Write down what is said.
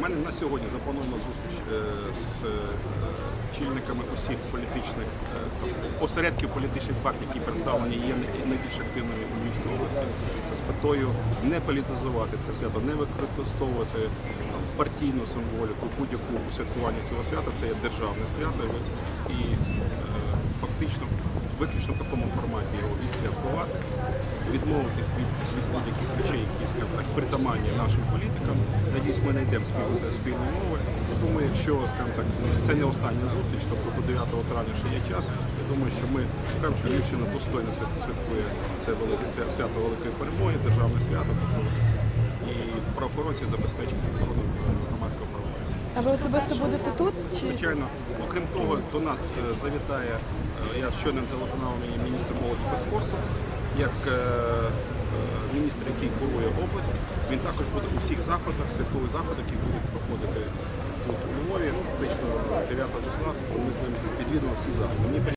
У мене на сьогодні запланована зустріч е, з е, чільниками усіх політичних е, осередків політичних партій, які представлені є найбільш активними у Львівській області, з метою не політизувати це свято, не використовувати партійну символіку будь-яку у святкуванні цього свята. Це є державне свято і фактично виключно в такому форматі його відсвяткувати, відмовитись від, будь-яких речей, які так притаманні нашим політикам. Надіюсь, ми знайдемо спільну спільної мови. Я думаю, якщо скажімо так, це не остання зустріч, тобто до 9 травня ще є час. Я думаю, що ми покажемо, що Львівщина достойно святкує це велике свя- свято великої перемоги, державне свято. Тобто, і правоохоронці забезпечать охорону громадського права. А ви особисто будете тут? Чи Звичайно, окрім того, до нас е, завітає, е, я щойно телефонував мені міністр молоді та спорту, як е, міністр, який курує область. Він також буде у всіх заходах, святкових заходах, які будуть проходити тут у Львові. Фактично 9 числа ми з ним відвідуємо всі заходи.